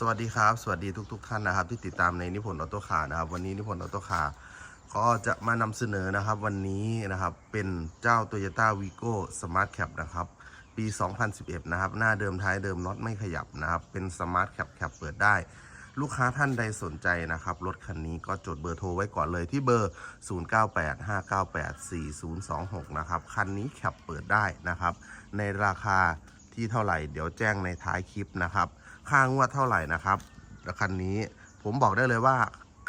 สวัสดีครับ สวัสดีทุก ๆ ท่านนะครับ ที่ติดตามในนิพนธ์ออโต้คาร์นะครับ วันนี้นิพนธ์ออโต้คาร์ก็จะมานำเสนอนะครับ วันนี้นะครับเป็นเจ้า Toyota Vigo Smart Cap นะครับ ปี 2011 นะครับ หน้าเดิมท้ายเดิมน็อตไม่ขยับนะครับ เป็น Smart Cap แคปเปิดได้ ลูกค้าท่านใดสนใจนะครับ รถคันนี้ก็จดเบอร์โทรไว้ก่อนเลยที่เบอร์ 0985984026 นะครับ คันนี้แคปเปิดได้นะครับ ในราคาที่เท่าไหร่ เดี๋ยวแจ้งในท้ายคลิปนะครับ ค่างวดเท่าไหร่นะครับแล้วคันนี้ผมบอกได้เลยว่า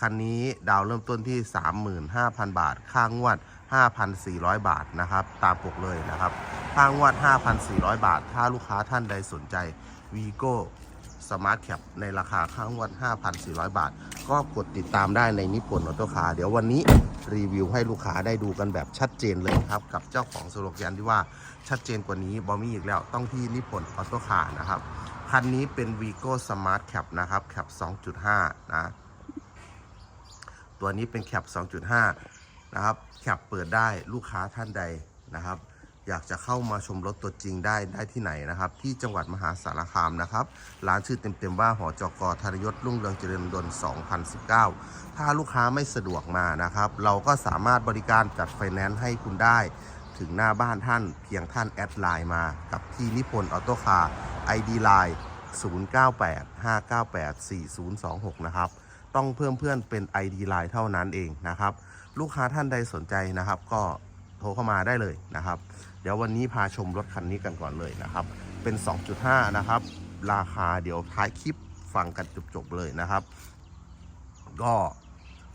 คันนี้ดาวเริ่มต้นที่ 35,000 บาท ค่างวด 5,400 บาทนะครับ ตามปกเลยนะครับ ค่างวด 5,400 บาท ถ้าลูกค้าท่านใดสนใจ Vigo Smart Cap ในราคาค่างวด 5,400 บาท ก็กดติดตามได้ในนิพนธ์ออโตคาเดี๋ยววันนี้รีวิวให้ลูกค้าได้ดูกันแบบชัดเจนเลยครับ กับเจ้าของสโลแกนที่ว่าชัดเจนกว่านี้บอมี่อีกแล้วต้องที่นิพนธ์ออโตคานะครับ คันนี้เป็น Vigo Smart Cap นะครับ Cap 2.5 นะ ตัวนี้เป็น Cap 2.5 นะครับแคปเปิดได้ลูกค้าท่านใดนะครับ อยากจะเข้ามาชมรถตัวจริงได้ได้ที่ไหนนะครับ ที่จังหวัดมหาสารคามนะครับ ร้านชื่อเต็มๆว่าหอจกธนยศรุ่งเรืองเจริญดล2019 ถ้าลูกค้าไม่สะดวกมานะครับ เราก็สามารถบริการจัดไฟแนนซ์ให้คุณได้ ถึงหน้าบ้านท่านเพียงท่านแอดไลน์มากับที่นิพนธ์ออโต้คาร์ ID Line 0985984026 นะครับ ต้องเพิ่มเพื่อนเป็น ID Line เท่านั้นเองนะครับ ลูกค้าท่านใดสนใจนะครับ ก็โทรเข้ามาได้เลยนะครับ เดี๋ยววันนี้พาชมรถคันนี้กันก่อนเลยนะครับ เป็น 2.5 นะครับ ราคาเดี๋ยวท้ายคลิปฟังกันจบๆเลยนะครับ ก็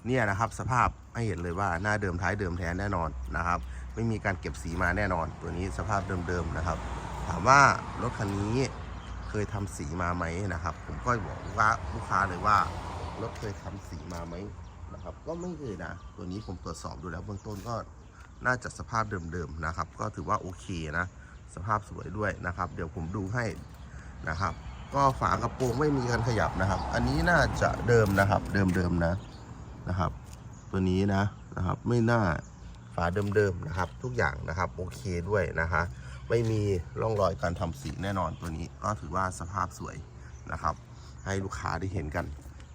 เนี่ยนะครับสภาพให้เห็นเลยว่าหน้าเดิมท้ายเดิมแท้แน่นอนนะครับ ไม่มีการเก็บสีมาแน่นอน ตัวนี้สภาพเดิมๆนะครับ ถามว่ารถคันนี้เคยทำสีมาไหมนะครับ ผมก็บอกว่าลูกค้าเลยว่ารถเคยทำสีมาไหมนะครับ ก็ไม่เคยนะ ตัวนี้ผมตรวจสอบดูแล้วเบื้องต้นก็น่าจะสภาพเดิมๆนะครับ ก็ถือว่าโอเคนะ สภาพสวยด้วยนะครับ เดี๋ยวผมดูให้นะครับ ก็ฝากระโปรงไม่มีการขยับนะครับ อันนี้น่าจะเดิมนะครับ เดิมๆนะนะครับ ตัวนี้นะนะครับ ไม่น่า ฝาเดิมๆนะครับ ทุกอย่างนะครับโอเคด้วยนะคะไม่มีร่องรอยการทำสีแน่นอนตัวนี้ ก็ถือว่าสภาพสวยนะครับ ให้ลูกค้าได้เห็นกัน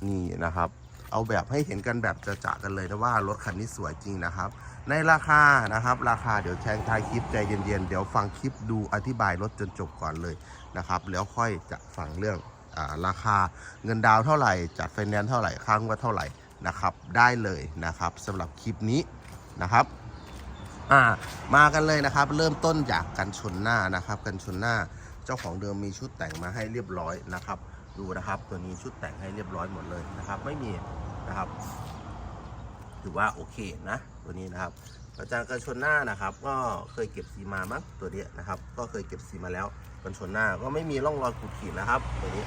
นี่นะครับ เอาแบบให้เห็นกันแบบจะๆกันเลยนะว่ารถคันนี้สวยจริงนะครับ ในราคานะครับ ราคาเดี๋ยวแจ้งท้ายคลิปใจเย็นๆ เดี๋ยวฟังคลิปดูอธิบายรถจนจบก่อนเลยนะครับ แล้วค่อยจะฟังเรื่องอราคาเงินดาวเท่าไหร่จัดไฟแนนซ์เท่าไหร่ค้างว่าเท่าไหร่นะครับ ได้เลยนะครับสำหรับคลิปนี้นะครับ อ่ามากันเลยนะครับ เริ่มต้นจากกันชนหน้านะครับ กันชนหน้าเจ้าของเดิมมีชุดแต่งมาให้เรียบร้อยนะครับ ดูนะครับตัวนี้ชุดแต่งให้เรียบร้อยหมดเลยนะครับ ไม่มีนะครับถือว่าโอเคนะตัวนี้นะครับอาจารย์กันชนหน้านะครับ ก็เคยเก็บสีมามั้งตัวนี้นะครับ ก็เคยเก็บสีมาแล้วกันชนหน้าก็ไม่มีร่องรอยขูดขีดนะครับ ตัวนี้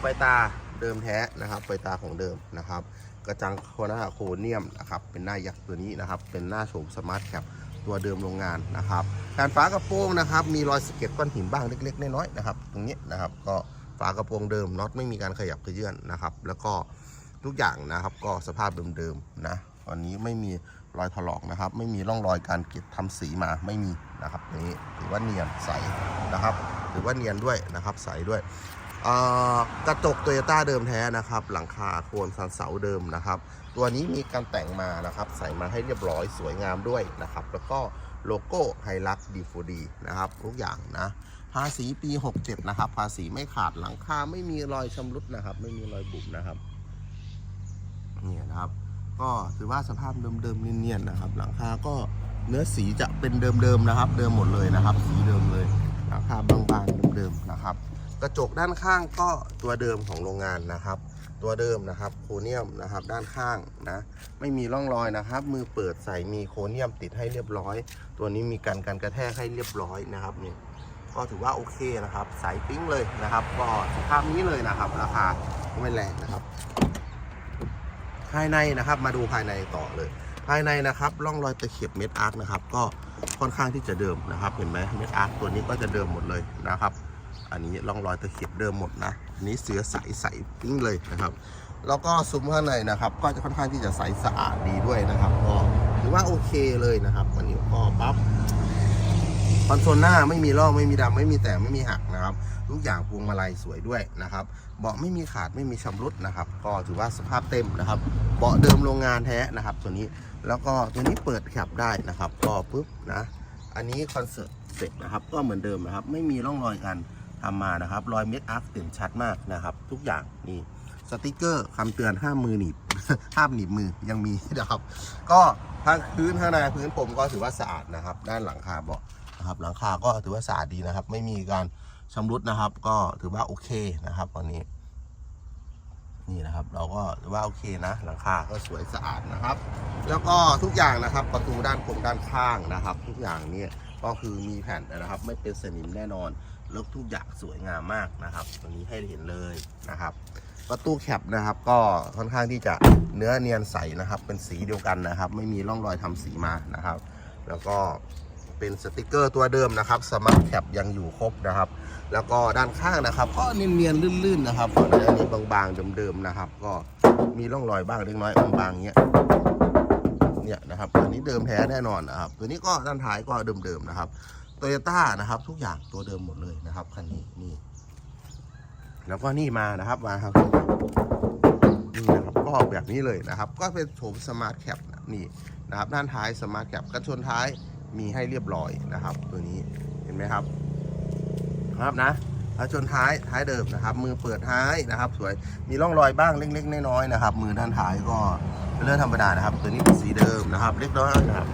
ไฟตาเดิมแท้นะครับไฟตาของเดิมนะครับ กระจังโคนาโคเนียมนะครับเป็นหน้ายักษ์ตัวนี้นะครับ เป็นหน้าโฉมสมาร์ทแคป ตัวเดิมโรงงานนะครับการฝากระโปรงนะครับ มีรอยสะเก็ดก้อนหินบ้างเล็ก ๆ น้อยๆนะครับ ตรงนี้นะครับ ก็ฝากระโปรงเดิมน็อตไม่มีการขยับเขยื่อนนะครับ แล้วก็ทุกอย่างนะครับ ก็สภาพเดิมๆนะตอนนี้ไม่มีรอยถลอกนะครับ ไม่มีร่องรอยการเก็บทำสีมาไม่มีนะครับนี้ถือว่าเนียนใสนะครับถือว่าเนียนด้วยนะครับ ใสด้วย กระจกโตโยต้าเดิมแท้นะครับ หลังคาโคนสันเสาเดิมนะครับ ตัวนี้มีการแต่งมานะครับ ใส่มาให้เรียบร้อยสวยงามด้วยนะครับ แล้วก็โลโก้ไฮลักดีฟูดีนะครับ ทุกอย่างนะ ภาษีปี 67 นะครับ ภาษีไม่ขาดหลังคาไม่มีรอยชำรุดนะครับ ไม่มีรอยบุบนะครับนี่นะครับ ก็ถือว่าสภาพเดิมๆเนียนๆนะครับ หลังคาก็เนื้อสีจะเป็นเดิมๆนะครับ เดิมหมดเลยนะครับ สีเดิมเลยหลังคาบางๆเดิมๆนะครับ กระจกด้านข้างก็ตัวเดิมของโรงงานนะครับ ตัวเดิมนะครับโครเนียมนะครับด้านข้างนะไม่มีร่องรอยนะครับ มือเปิดใส่มีโครเนียมติดให้เรียบร้อย ตัวนี้มีกันกันกระแทกให้เรียบร้อยนะครับนี่ก็ถือว่าโอเคนะครับใสปิ้งเลยนะครับ ก็สภาพนี้เลยนะครับ ราคาไม่แรงนะครับ ภายในนะครับมาดูภายในต่อเลย ภายในนะครับร่องรอยตะเข็บเม็ดอาร์คนะครับ ก็ค่อนข้างที่จะเดิมนะครับ เห็นไหมเม็ดอาร์คตัวนี้ก็จะเดิมหมดเลยนะครับ อันนี้ร่องรอยตะเข็บเดิมหมดนะ อันนี้เสือใสใสปิ้งเลยนะครับ แล้วก็ซุ้มข้างในนะครับ ก็จะค่อนข้างที่จะใสสะอาดดีด้วยนะครับก็ถือว่าโอเคเลยนะครับวันนี้ก็ปั๊บคอนโซลหน้าไม่มีลอกไม่มีดำไม่มีแตกไม่มีหักนะครับ ทุกอย่างพวงมาลัยสวยด้วยนะครับ เบาะไม่มีขาดไม่มีชำรุดนะครับ ก็ถือว่าสภาพเต็มนะครับ เบาะเดิมโรงงานแท้นะครับ ตัวนี้แล้วก็ตัวนี้เปิดแคปได้นะครับ ก็ปุ๊บนะ อันนี้คอนเสิร์ตเสร็จนะครับ ก็เหมือนเดิมนะครับ ไม่มีร่องรอยการ ทำมานะครับรอยเม็ดอาร์คเด่นชัดมากนะครับ ทุกอย่างนี่สติกเกอร์คำเตือนห้ามมือหนีบห้ามหนีบมือยังมีนะครับ ก็ทางพื้นข้างในพื้นผมก็ถือว่าสะอาดนะครับ ด้านหลังคาเบาะนะครับ หลังคาก็ถือว่าสะอาดดีนะครับ ไม่มีการชำรุดนะครับ ก็ถือว่าโอเคนะครับตอนนี้ นี่นะครับ เราก็ถือว่าโอเคนะ หลังคาก็สวยสะอาดนะครับ แล้วก็ทุกอย่างนะครับ ประตูด้านคงด้านข้างนะครับ ทุกอย่างเนี่ยก็คือมีแผ่นนะครับ ไม่เป็นสนิมแน่นอน แล้วทุกอย่างสวยงามมากนะครับตัวนี้ให้เห็นเลยนะครับประตูแคปนะครับ ก็ค่อนข้างที่จะเนื้อเนียนใสนะครับ เป็นสีเดียวกันนะครับ ไม่มีร่องรอยทำสีมานะครับ แล้วก็เป็นสติกเกอร์ตัวเดิมนะครับสมาร์ทแคปยังอยู่ครบนะครับ แล้วก็ด้านข้างนะครับ ก็เนียนๆลื่นๆนะครับส่วนอันนี้บางๆเดิมๆนะครับ ก็มีร่องรอยบ้างเล็กน้อยบางๆเงี้ยเนี่ยนะครับตัวนี้เดิมแท้แน่นอนนะครับ ตัวนี้ก็ด้านท้ายก็เดิมๆนะครับ โตโยต้านะครับ ทุกอย่างตัวเดิมหมดเลยนะครับคันนี้นี่ แล้วก็นี่มานะครับมาครับนี่นะครับก็แบบนี้เลยนะครับ ก็เป็นโฉมสมาร์ทแคปนี่นะครับ ด้านท้ายสมาร์ทแคปกันชนท้ายมีให้เรียบร้อยนะครับ ตัวนี้เห็นไหมครับ ครับนะแล้วชนท้ายท้ายเดิมนะครับ มือเปิดท้ายนะครับ สวยมีร่องรอยบ้างเล็กๆน้อยๆนะครับ มือด้านท้ายก็เป็นเรื่องธรรมดานะครับ ตัวนี้เป็นสีเดิมนะครับ เล็กน้อยนะครับ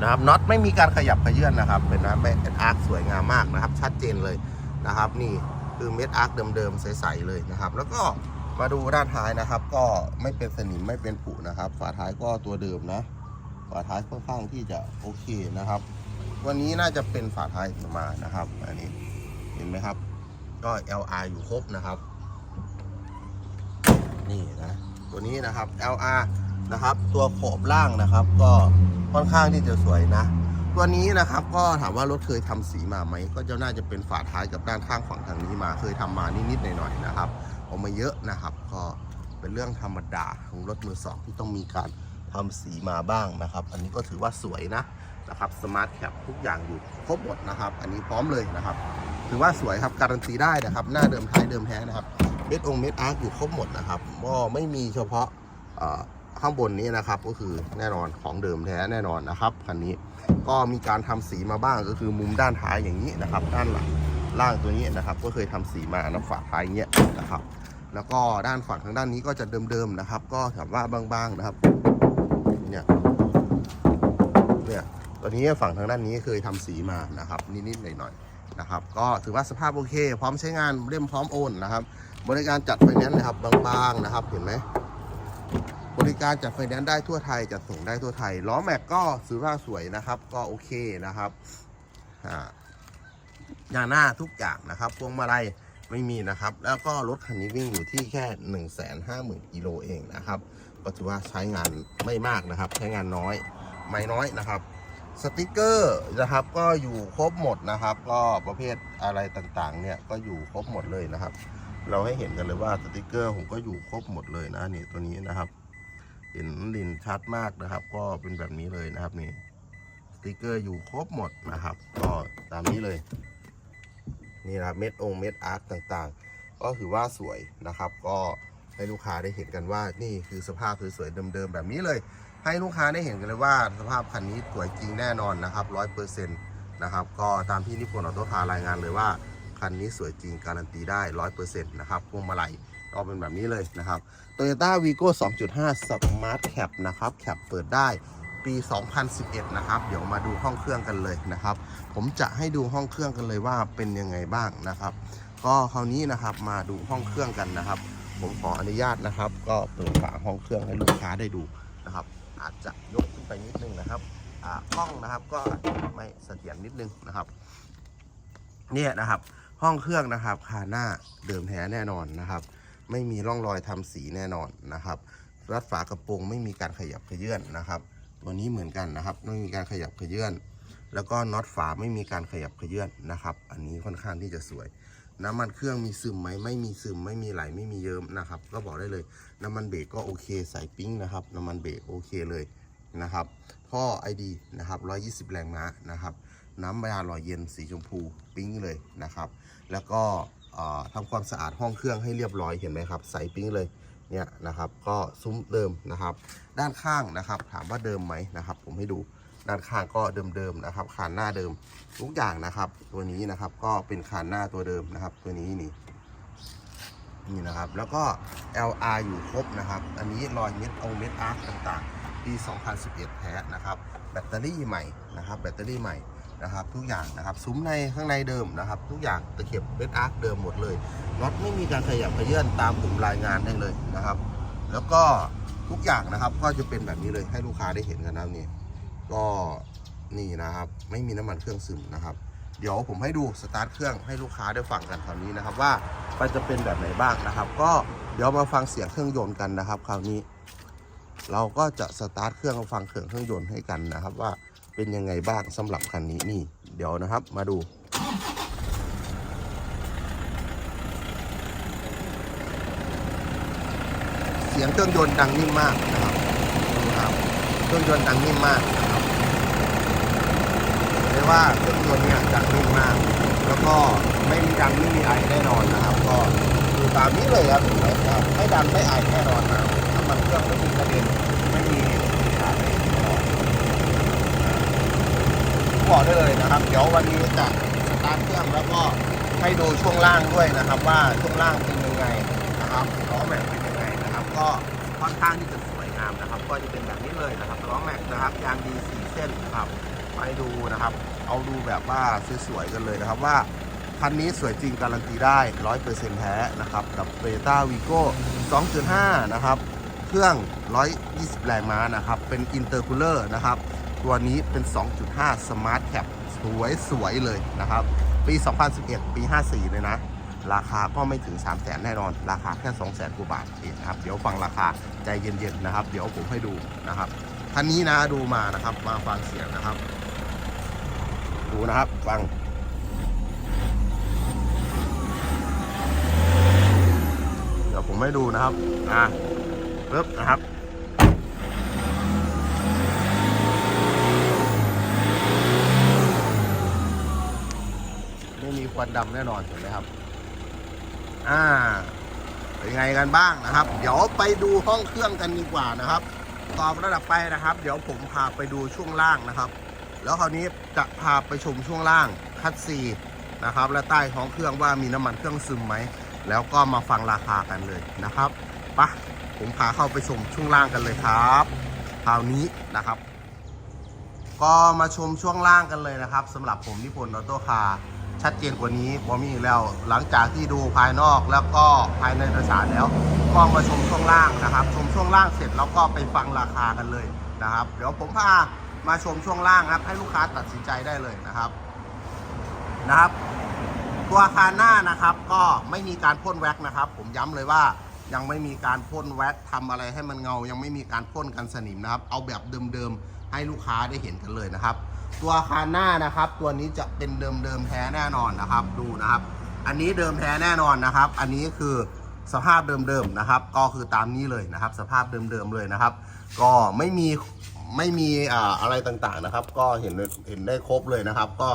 นะครับน็อตไม่มีการขยับขยื่นนะครับเป็นนะเป็นอาร์คสวยงามมากนะครับ ชัดเจนเลยนะครับ นี่คือเม็ดอาร์คเดิมๆใสๆเลยนะครับ แล้วก็มาดูด้านท้ายนะครับ ก็ไม่เป็นสนิมไม่เป็นผุนะครับ ฝาท้ายก็ตัวเดิมนะฝาท้ายค่อนข้างที่จะโอเคนะครับ วันนี้น่าจะเป็นฝาท้ายมานะครับ อันนี้เห็นไหมครับ ก็ LR อยู่ครบนะครับ นี่นะ ตัวนี้นะครับ LR นะครับ ตัวขอบล่างนะครับ ก็ค่อนข้างที่จะสวยนะ ตัวนี้นะครับก็ถามว่ารถเคยทำสีมาไหม ก็จะน่าจะเป็นฝาท้ายกับด้านข้างฝั่งทางนี้มา เคยทำมานิดๆหน่อยๆนะครับออกมาเยอะนะครับ ก็เป็นเรื่องธรรมดาของรถมือสองที่ต้องมีการทำสีมาบ้างนะครับ อันนี้ก็ถือว่าสวยนะนะครับสมาร์ทแคปทุกอย่างอยู่ครบหมดนะครับ อันนี้พร้อมเลยนะครับ ถือว่าสวยครับการันตีได้นะครับ หน้าเดิมท้ายเดิมแท้นะครับเม็ดองเม็ดอาร์คอยู่ครบหมดนะครับก็ไม่มีเฉพาะ ข้างบนนี้นะครับก็คือแน่นอนของเดิมแท้แน่นอนนะครับคันนี้ก็มีการทำสีมาบ้างก็คือมุมด้านท้ายอย่างนี้นะครับ ด้านหลังล่างตัวนี้นะครับ ก็เคยทำสีมานะฝาท้ายเงี้ยนะครับ แล้วก็ด้านฝั่งทางด้านนี้ก็จะเดิมๆนะครับ ก็ถามว่าบางๆนะครับเนี่ยเนี่ยตอนนี้ฝั่งทางด้านนี้เคยทำสีมานะครับนิดๆหน่อยๆนะครับ ก็ถือว่าสภาพโอเค พร้อมใช้งานเล่มพร้อมโอนนะครับ บริการจัดไฟแนนซ์นะครับบางๆนะครับเห็นไหม บริการจัดไฟแนนซ์ได้ทั่วไทยจัดส่งได้ทั่วไทยล้อแม็กก็ถือว่าสวยนะครับ ก็โอเคนะครับอ่าหน้าหน้าทุกอย่างนะครับพวงมาลัยไม่มีนะครับ แล้วก็รถคันนี้วิ่งอยู่ที่แค่ 1 5 0 0 0 0กิโลเองนะครับก็ถือว่าใช้งานไม่มากนะครับ ใช้งานน้อยไม่น้อยนะครับสติกเกอร์นะครับก็อยู่ครบหมดนะครับ ก็ประเภทอะไรต่างๆ เนี่ยก็อยู่ครบหมดเลยนะครับ เราให้เห็นกันเลยว่าสติกเกอร์ผมก็อยู่ครบหมดเลยนะนี่ตัวนี้นะครับ เห็นลินชัดมากนะครับ ก็เป็นแบบนี้เลยนะครับนี่สติกเกอร์อยู่ครบหมดนะครับ ก็ตามนี้เลย นี่นะครับเม็ดองเม็ดอาร์ตต่างๆ ก็ถือว่าสวยนะครับ ก็ให้ลูกค้าได้เห็นกันว่านี่คือสภาพสวยๆเดิมๆแบบนี้เลย ให้ลูกค้าได้เห็นกันเลยว่าสภาพคันนี้สวยจริงแน่นอนนะครับร้อยเปอร์เซ็นต์นะครับ ก็ตามที่นิพนธ์ออโต้คาร์รายงานเลยว่าคันนี้สวยจริงการันตีได้ร้อยเปอร์เซ็นต์นะครับพวงมาลัย ก็เป็นแบบนี้เลยนะครับ Toyota Vigo 2.5 Smart Cap นะครับ แคปเปิดได้ปี 2011 นะครับ เดี๋ยวมาดูห้องเครื่องกันเลยนะครับ ผมจะให้ดูห้องเครื่องกันเลยว่าเป็นยังไงบ้างนะครับ ก็คราวนี้นะครับมาดูห้องเครื่องกันนะครับ ผมขออนุญาตนะครับ ก็เปิดฝาห้องเครื่องให้ลูกค้าได้ดูนะครับ อาจจะยกขึ้นไปนิดนึงนะครับอ่ากล้องนะครับก็ไม่เสถียรนิดนึงนะครับ เนี่ยนะครับ ห้องเครื่องนะครับคาหน้าเดิมแท้แน่นอนนะครับ ไม่มีร่องรอยทำสีแน่นอนนะครับรัดฝากระโปรงไม่มีการขยับขยื่นนะครับ ตัวนี้เหมือนกันนะครับ ไม่มีการขยับขยื่นแล้วก็น็อตฝาไม่มีการขยับขยื่นนะครับ อันนี้ค่อนข้างที่จะสวย น้ำมันเครื่องมีซึมไหมไม่มีซึมไม่มีไหลไม่มีเยิ้มนะครับ ก็บอกได้เลย น้ำมันเบรกก็โอเคใส่ปิ้งนะครับ น้ำมันเบรกโอเคเลยนะครับท่อ ID นะครับ 120 แรงม้านะครับ น้ำยาหล่อเย็นสีชมพูปิ้งเลยนะครับ แล้วก็ ทำความสะอาดห้องเครื่องให้เรียบร้อยเห็นไหมครับใสปิ้งเลยเนี่ยนะครับก็ซุ้มเดิมนะครับ ด้านข้างนะครับ ถามว่าเดิมไหมนะครับ ผมให้ดูด้านข้างก็เดิมๆนะครับคานหน้าเดิมทุกอย่างนะครับ ตัวนี้นะครับก็เป็นคานหน้าตัวเดิมนะครับ ตัวนี้นี่นี่นะครับ แล้วก็ LR อยู่ครบนะครับ อันนี้รอยเม็ดองเม็ดอาร์ต่างๆปี 2011 แท้นะครับ แบตเตอรี่ใหม่นะครับ แบตเตอรี่ใหม่ นะครับ ทุกอย่างนะครับซุ้มในข้างในเดิมนะครับ ทุกอย่างตะเข็บเม็ดอาร์เดิมหมดเลยน็อตไม่มีการขยับเขยื่อนตามผมรายงานได้เลยนะครับ แล้วก็ทุกอย่างนะครับก็จะเป็นแบบนี้เลยให้ลูกค้าได้เห็นกันนะนี่ก็นี่นะครับ ไม่มีน้ำมันเครื่องซึมนะครับ เดี๋ยวผมให้ดูสตาร์ทเครื่องให้ลูกค้าได้ฟังกันคราวนี้นะครับ ว่ามันจะเป็นแบบไหนบ้างนะครับ ก็เดี๋ยวมาฟังเสียงเครื่องยนต์กันนะครับ คราวนี้ เราก็จะสตาร์ทเครื่องฟังเครื่องเครื่องยนต์ให้กันนะครับ ว่า เป็นยังไงบ้างสำหรับคันนี้นี่ เดี๋ยวนะครับมาดู เสียงเครื่องยนต์ดังนิ่มมากนะครับดูครับเครื่องยนต์ดังนิ่มมากนะครับเรียกว่าเครื่องยนต์เนี่ยดังนิ่มมาก แล้วก็ไม่มีดังไม่มีไอแน่นอนนะครับ ก็ดูตามนี้เลยครับไม่ดังไม่ไอแน่นอนนะน้ำมันเครื่องไม่มีกระเด็นไม่มีขาดแน่นอน บอกได้เลยนะครับ เดี๋ยววันนี้จะสตาร์ทเครื่องแล้วก็ให้ดูช่วงล่างด้วยนะครับว่าช่วงล่างเป็นยังไงนะครับล้อแม็กเป็นยังไงนะครับ ก็ค่อนข้างที่จะสวยงามนะครับ ก็จะเป็นแบบนี้เลยนะครับล้อแม็กนะครับยางดีสีเส้นนะครับไปดูนะครับ เอาดูแบบว่าสวยๆกันเลยนะครับว่าคันนี้สวยจริงการันตีได้ร้อยเปอร์เซ็นต์แท้นะครับกับเ o ต้าวีโก้2.5 นะครับ เครื่อง 120 แรงม้านะครับ เป็นอินเตอร์คูลเลอร์นะครับ ตัวนี้เป็น 2.5 Smart Cap สวยสวยๆเลยนะครับ ปี 2011 ปี 54 เลยนะ ราคาก็ไม่ถึง 3 0 0แสนแน่นอน ราคาแค่ 2 0 0แสนกว่าบาทเองนะครับ เดี๋ยวฟังราคาใจเย็นๆนะครับ เดี๋ยวผมให้ดูนะครับคันนี้นะดูมานะครับ มาฟังเสียงนะครับ ดูนะครับฟังเดี๋ยวผมให้ดูนะครับ อะปึ๊บนะครับ ไม่มี ควันดำแน่นอนเห็นไหมครับ อ่า เป็นไงกันบ้างนะครับ เดี๋ยวไปดูห้องเครื่องกันดีกว่านะครับ ตอบระดับไปนะครับ เดี๋ยวผมพาไปดูช่วงล่างนะครับ แล้วคราวนี้จะพาไปชมช่วงล่างคัดซีนะครับ และใต้ท้องเครื่องว่ามีน้ำมันเครื่องซึมไหม แล้วก็มาฟังราคากันเลยนะครับปะผมพาเข้าไปชมช่วงล่างกันเลยครับคราวนี้นะครับ ก็มาชมช่วงล่างกันเลยนะครับสำหรับผมนิพนธ์ออโต้คาร์ ชัดเจนกว่านี้ผมมีอีกแล้ว หลังจากที่ดูภายนอกแล้วก็ภายในโดยสารแล้วก็มาชมช่วงล่างนะครับ ชมช่วงล่างเสร็จแล้วก็ไปฟังราคากันเลยนะครับ เดี๋ยวผมพามาชมช่วงล่างครับ ให้ลูกค้าตัดสินใจได้เลยนะครับนะครับ ตัวอาคารหน้านะครับก็ไม่มีการพ่นแว็กนะครับ ผมย้ำเลยว่ายังไม่มีการพ่นแว็กทำอะไรให้มันเงา ยังไม่มีการพ่นกันสนิมนะครับ เอาแบบเดิมๆให้ลูกค้าได้เห็นกันเลยนะครับ ตัวคารหน้านะครับ ตัวนี้จะเป็นเดิมๆแท้แน่นอนนะครับ ดูนะครับ อันนี้เดิมแท้แน่นอนนะครับ อันนี้คือสภาพเดิมๆนะครับ ก็คือตามนี้เลยนะครับ สภาพเดิมๆเลยนะครับ ก็ไม่มีไม่มีอ่าอะไรต่างๆนะครับ ก็เห็นเห็นได้ครบเลยนะครับ ก็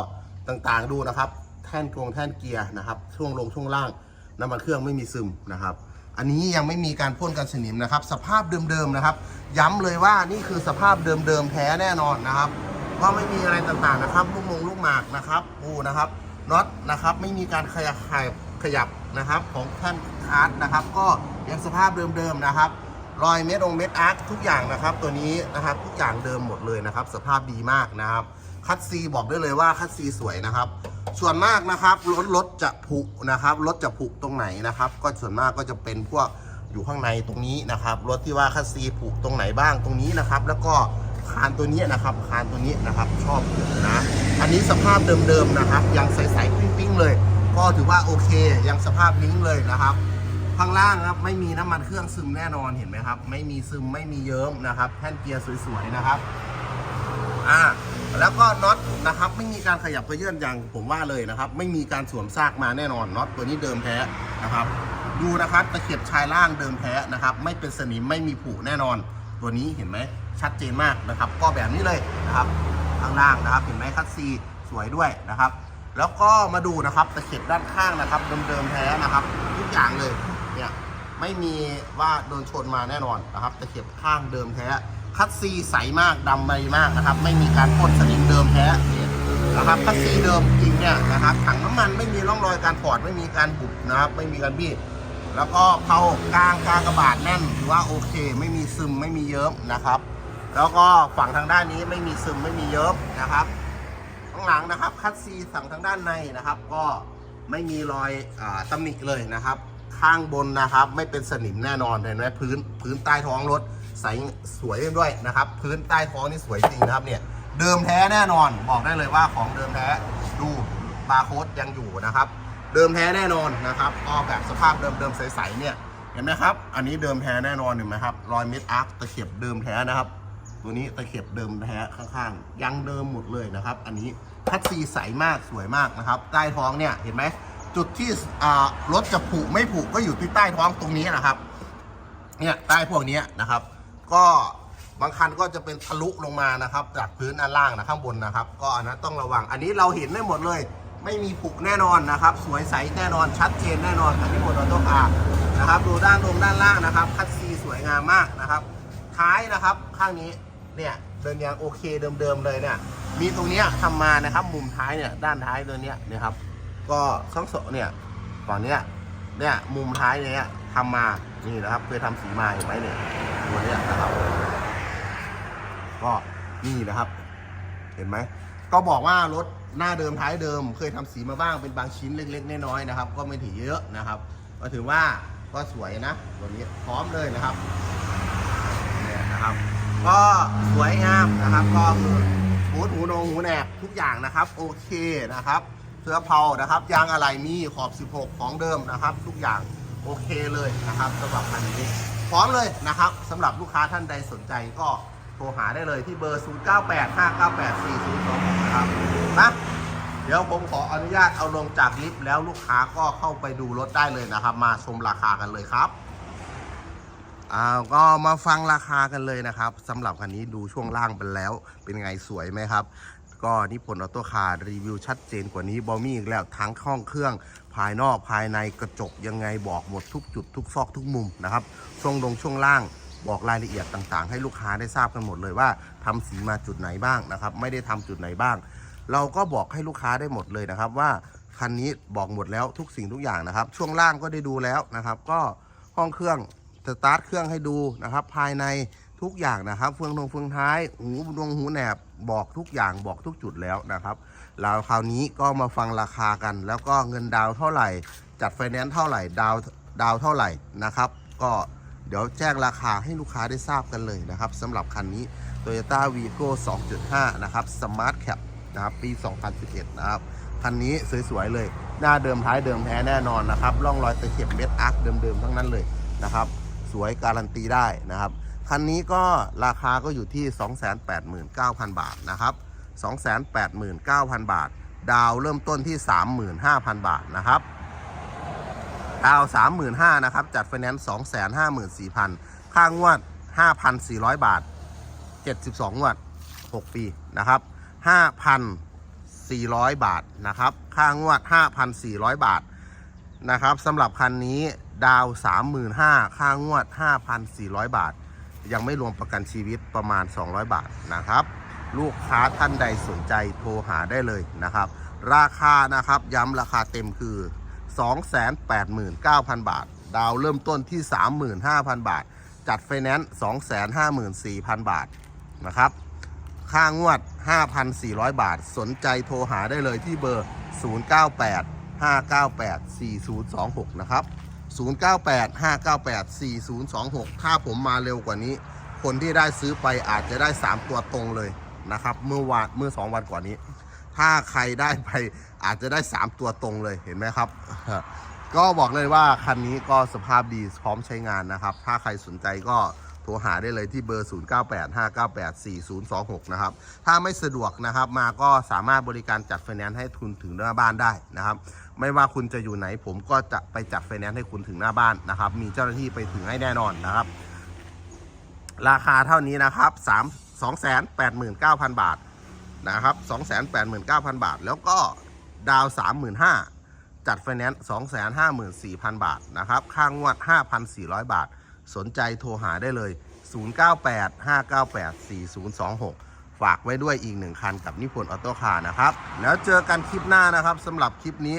ต่างๆดูนะครับ แท่นกรงแท่นเกียร์นะครับ ช่วงลงช่วงล่างน้ำมันเครื่องไม่มีซึมนะครับอันนี้ยังไม่มีการพ่นกันสนิมนะครับ สภาพเดิมๆนะครับ ย้ำเลยว่านี่คือสภาพเดิมๆแท้แน่นอนนะครับ ก็ไม่มีอะไรต่างๆนะครับ ลูกมงลูกหมากนะครับปูนะครับน็อตนะครับไม่มีการขยับขยับขยับนะครับของแท่นคาร์ดนะครับ ก็ยังสภาพเดิมๆนะครับ รอยเม็ดองเม็ดอาร์คทุกอย่างนะครับ ตัวนี้นะครับทุกอย่างเดิมหมดเลยนะครับ สภาพดีมากนะครับคัดซีบอกได้เลยว่าคัดซีสวยนะครับ ส่วนมากนะครับรถรถจะผุนะครับรถจะผุตรงไหนนะครับ ก็ส่วนมากก็จะเป็นพวกอยู่ข้างในตรงนี้นะครับรถที่ว่าคัดซีผุตรงไหนบ้างตรงนี้นะครับ แล้วก็ คานตัวนี้นะครับคานตัวนี้นะครับชอบผุนะอันนี้สภาพเดิมๆนะครับ ยังใสๆปิ้งๆเลย ก็ถือว่าโอเคยังสภาพลิงเลยนะครับข้างล่างครับไม่มีน้ำมันเครื่องซึมแน่นอนเห็นไหมครับ ไม่มีซึมไม่มีเยิ้มนะครับแท่นเกียร์สวยๆนะครับอ่าแล้วก็น็อตนะครับไม่มีการขยับเขยื่อนอย่างผมว่าเลยนะครับ ไม่มีการสวมซากมาแน่นอนน็อตตัวนี้เดิมแท้นะครับ ดูนะครับตะเข็บชายล่างเดิมแท้นะครับ ไม่เป็นสนิมไม่มีผุแน่นอน ตัวนี้เห็นไหมชัดเจนมากนะครับ ก็แบบนี้เลยนะครับข้างล่างนะครับ เห็นไหมคัดซีสวยด้วยนะครับ แล้วก็มาดูนะครับตะเข็บด้านข้างนะครับเดิมๆแท้นะครับทุกอย่างเลยเนี่ยไม่มีว่าโดนชนมาแน่นอนนะครับตะเข็บข้างเดิมแท้คัดซีใสมากดำใบมากนะครับ ไม่มีการพ่นสนิมเดิมแท้เนี่ยนะครับคัดซีเดิมจริงเนี่ยนะครับถังน้ำมันไม่มีร่องรอยการถอดไม่มีการบุบนะครับ ไม่มีการบี้ แล้วก็เผากลางกลางกระบาดแน่นถือว่าโอเค ไม่มีซึมไม่มีเยิ้มนะครับ แล้วก็ฝั่งทางด้านนี้ไม่มีซึมไม่มีเยิ้มนะครับข้างหลังนะครับ คัดซีฝั่งทางด้านในนะครับ ก็ไม่มีรอยอตำหนิเลยนะครับ ข้างบนนะครับ ไม่เป็นสนิมแน่นอนเห็นไหมพื้นพื้นใต้ท้องรถใสสวยด้วยนะครับ พื้นใต้ท้องนี่สวยจริงนะครับเนี่ยเดิมแท้แน่นอนบอกได้เลยว่าของเดิมแท้ดูบาร์โค้ดยังอยู่นะครับ เดิมแท้แน่นอนนะครับออกแบบสภาพเดิมๆใสๆเนี่ยเห็นไหมครับ อันนี้เดิมแท้แน่นอนเห็นไหมครับรอยเม็ดอาร์คตะเข็บเดิมแท้นะครับ ตัวนี้ตะเข็บเดิมแท้ข้างๆยังเดิมหมดเลยนะครับ อันนี้คัดซีใสมากสวยมากนะครับใต้ท้องเนี่ยเห็นไหมจุดที่รถจะผุไม่ผุก็อยู่ที่ใต้ท้องตรงนี้นะครับ เนี่ยใต้พวกนี้นะครับ ก็บางคันก็จะเป็นทะลุลงมานะครับ จากพื้นอันล่างนะข้างบนนะครับ ก็อันนั้นต้องระวังอันนี้เราเห็นได้หมดเลย ไม่มีผุแน่นอนนะครับ สวยใสแน่นอนชัดเจนแน่นอนคันนี้หมดออโต้คาร์นะครับดูด้านลมด้านล่างนะครับ คัดซีสวยงามมากนะครับ ท้ายนะครับข้างนี้เนี่ยเดินยางโอเคเดิมๆเลยเนี่ยมีตรงนี้ยทำมานะครับมุมท้ายเนี่ยด้านท้ายตัวเนี้ยนะครับ ก็ทั้งสองเนี่ยฝั่งเนี้ยเนี่ยมุมท้ายเนี่ยทำมานี่นะครับเคยทำสีมาเห็นไหมเนี่ยตัวเนี้ยนะครับ ก็นี่นะครับ เห็นไหมก็บอกว่ารถ หน้าเดิมท้ายเดิม เคยทำสีมาบ้างเป็นบางชิ้นเล็ก ๆ น้อยๆนะครับ ก็ไม่ถือเยอะนะครับ ก็ถือว่าก็สวยนะตัวนี้พร้อมเลยนะครับเนี่ยนะครับ ก็สวยงามนะครับ ก็คือหูหูนงหูแหนบทุกอย่างนะครับ โอเคนะครับเสื้อเผานะครับยางอะไรมีขอบ 16 ของเดิมนะครับ ทุกอย่างโอเคเลยนะครับสำหรับคันนี้ พร้อมเลยนะครับสำหรับลูกค้าท่านใดสนใจก็โทรหาได้เลยที่เบอร์ 0985984026 นะครับนะ เดี๋ยวผมขออนุญาตเอาลงจากลิฟต์แล้วลูกค้าก็เข้าไปดูรถได้เลยนะครับ มาชมราคากันเลยครับอ้าวก็มาฟังราคากันเลยนะครับสำหรับคันนี้ดูช่วงล่างไปแล้ว เป็นไงสวยไหมครับ ก็นิพนธ์ออโต้คาร์รีวิวชัดเจนกว่านี้บอมี่อีกแล้วทั้งห้องเครื่องภายนอกภายในกระจกยังไงบอกหมดทุกจุดทุกซอกทุกมุมนะครับช่วงลงช่วงล่างบอกรายละเอียดต่างๆ ให้ลูกค้าได้ทราบกันหมดเลยว่าทำสีมาจุดไหนบ้างนะครับ ไม่ได้ทำจุดไหนบ้าง เราก็บอกให้ลูกค้าได้หมดเลยนะครับ ว่าคันนี้บอกหมดแล้วทุกสิ่งทุกอย่างนะครับ ช่วงล่างก็ได้ดูแล้วนะครับ ก็ห้องเครื่องสตาร์ทเครื่องให้ดูนะครับ ภายในทุกอย่างนะครับ เฟืองทงเฟืองท้าย หูดวงหูแหนบบอกทุกอย่างบอกทุกจุดแล้วนะครับแล้วคราวนี้ก็มาฟังราคากัน แล้วก็เงินดาวเท่าไหร่ จัดไฟแนนซ์เท่าไหร่ดาวดาวเท่าไหร่นะครับ ก็เดี๋ยวแจ้งราคาให้ลูกค้าได้ทราบกันเลยนะครับสำหรับคันนี้ Toyota Vigo 2.5 นะครับ Smart Cap นะครับปี 2011 นะครับคันนี้สวยๆเลย หน้าเดิมท้ายเดิมแท้แน่นอนนะครับร่องรอยตะเข็บเม็ดอาร์คเดิมๆทั้งนั้นเลยนะครับ สวยการันตีได้นะครับคันนี้ก็ราคาก็อยู่ที่ 289,000 บาทนะครับ 289,000 บาท ดาวเริ่มต้นที่ 35,000 บาทนะครับ ดาว 35,000นะครับ จัดไฟแนนซ์254,000 ค่างวด 5,400 บาท 72งวด 6 ปีนะครับ 5,400 บาทนะครับ ค่างวด 5,400 บาทนะครับสำหรับคันนี้ดาว 35,000ค่างวด 5,400 บาท ยังไม่รวมประกันชีวิตประมาณ 200 บาทนะครับ ลูกค้าท่านใดสนใจโทรหาได้เลยนะครับ ราคานะครับย้ำราคาเต็มคือ 289,000 บาท ดาวเริ่มต้นที่ 35,000 บาท จัดไฟแนนซ์254,000 บาทนะครับ ค่างวด 5,400 บาท สนใจโทรหาได้เลยที่เบอร์ 098 598 4026 นะครับ 098 598 4026 ถ้าผมมาเร็วกว่านี้ คนที่ได้ซื้อไปอาจจะได้ 3 ตัวตรงเลยนะครับ เมื่อวานเมื่อ 2 วันก่อนนี้ ถ้าใครได้ไปอาจจะได้ 3 ตัวตรงเลยเห็นไหมครับ ก็บอกเลยว่าคันนี้ก็สภาพดีพร้อมใช้งานนะครับ ถ้าใครสนใจก็ โทรหาได้เลยที่เบอร์ 0985984026 นะครับ ถ้าไม่สะดวกนะครับมาก็สามารถบริการจัดไฟแนนซ์ให้ทุนถึงหน้าบ้านได้นะครับ ไม่ว่าคุณจะอยู่ไหนผมก็จะไปจัดไฟแนนซ์ให้คุณถึงหน้าบ้านนะครับ มีเจ้าหน้าที่ไปถึงให้แน่นอนนะครับ ราคาเท่านี้นะครับ3 289,000 บาทนะครับ289,000 บาท แล้วก็ดาว 35,000 จัดไฟแนนซ์254,000 บาทนะครับ ค่างวด 5,400 บาท สนใจโทรหาได้เลย 0985984026 ฝากไว้ด้วยอีกหนึ่งคันกับนิพนธ์ออโต้คาร์นะครับ แล้วเจอกันคลิปหน้านะครับสำหรับคลิปนี้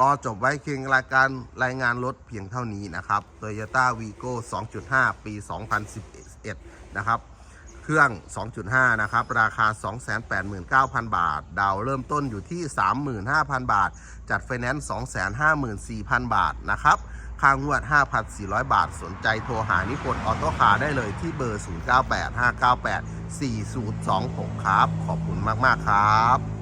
ก็จบไว้เพียงรายการรายงานรถเพียงเท่านี้นะครับ Toyota Vigo 2.5 ปี 2011 นะครับ เครื่อง 2.5 นะครับ ราคา 289,000 บาท ดาวเริ่มต้นอยู่ที่ 35,000 บาท จัดไฟแนนซ์ 254,000 บาทนะครับ ค่างวด 5,400 บาท สนใจโทรหานิพนธ์ออโต้คาร์ได้เลยที่เบอร์ 0985984026 ครับ ขอบคุณมาก ๆ ครับ